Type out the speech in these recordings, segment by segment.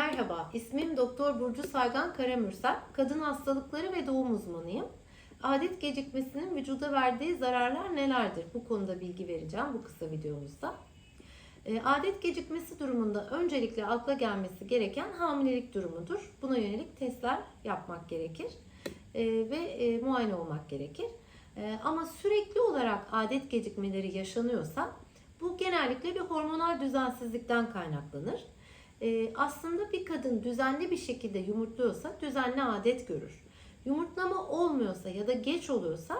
Merhaba, ismim Doktor Burcu Saygan Karamürsel. Kadın hastalıkları ve doğum uzmanıyım. Adet gecikmesinin vücuda verdiği zararlar nelerdir? Bu konuda bilgi vereceğim bu kısa videomuzda. E, Adet gecikmesi durumunda öncelikle akla gelmesi gereken hamilelik durumudur. Buna yönelik testler yapmak gerekir E, ve e, muayene olmak gerekir. E, Ama sürekli olarak adet gecikmeleri yaşanıyorsa bu genellikle bir hormonal düzensizlikten kaynaklanır. Ee, aslında bir kadın düzenli bir şekilde yumurtluyorsa düzenli adet görür. Yumurtlama olmuyorsa ya da geç oluyorsa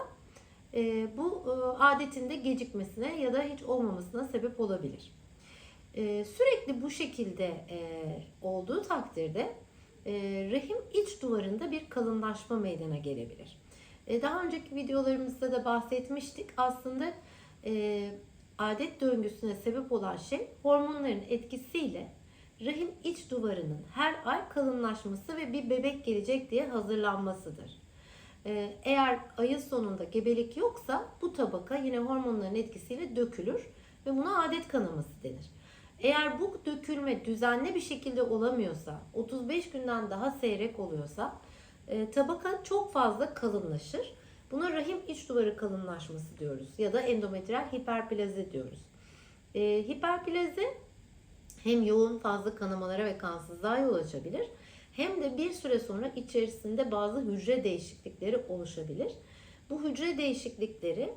e, bu e, adetinde gecikmesine ya da hiç olmamasına sebep olabilir. E, sürekli bu şekilde e, olduğu takdirde e, rahim iç duvarında bir kalınlaşma meydana gelebilir. E, daha önceki videolarımızda da bahsetmiştik. Aslında e, adet döngüsüne sebep olan şey hormonların etkisiyle rahim iç duvarının her ay kalınlaşması ve bir bebek gelecek diye hazırlanmasıdır. Ee, Eğer ayın sonunda gebelik yoksa bu tabaka yine hormonların etkisiyle dökülür ve buna adet kanaması denir. Eğer bu dökülme düzenli bir şekilde olamıyorsa, 35 günden daha seyrek oluyorsa e, tabaka çok fazla kalınlaşır. Buna rahim iç duvarı kalınlaşması diyoruz ya da endometriyal hiperplazi diyoruz. E, hiperplazi hem yoğun fazla kanamalara ve kansızlığa yol açabilir hem de bir süre sonra içerisinde bazı hücre değişiklikleri oluşabilir. Bu hücre değişiklikleri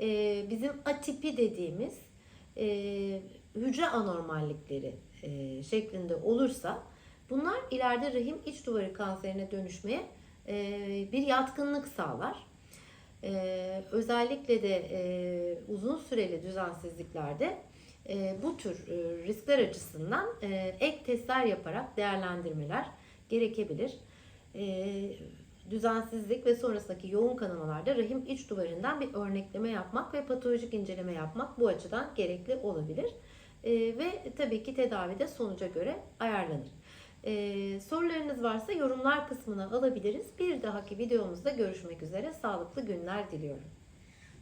e, bizim atipi dediğimiz e, hücre anormallikleri e, şeklinde olursa bunlar ileride rahim iç duvarı kanserine dönüşmeye e, bir yatkınlık sağlar. E, özellikle de e, uzun süreli düzensizliklerde e, bu tür e, riskler açısından e, ek testler yaparak değerlendirmeler gerekebilir. E, düzensizlik ve sonrasındaki yoğun kanamalarda rahim iç duvarından bir örnekleme yapmak ve patolojik inceleme yapmak bu açıdan gerekli olabilir. E, ve tabii ki tedavide sonuca göre ayarlanır. E, sorularınız varsa yorumlar kısmına alabiliriz. Bir dahaki videomuzda görüşmek üzere. Sağlıklı günler diliyorum.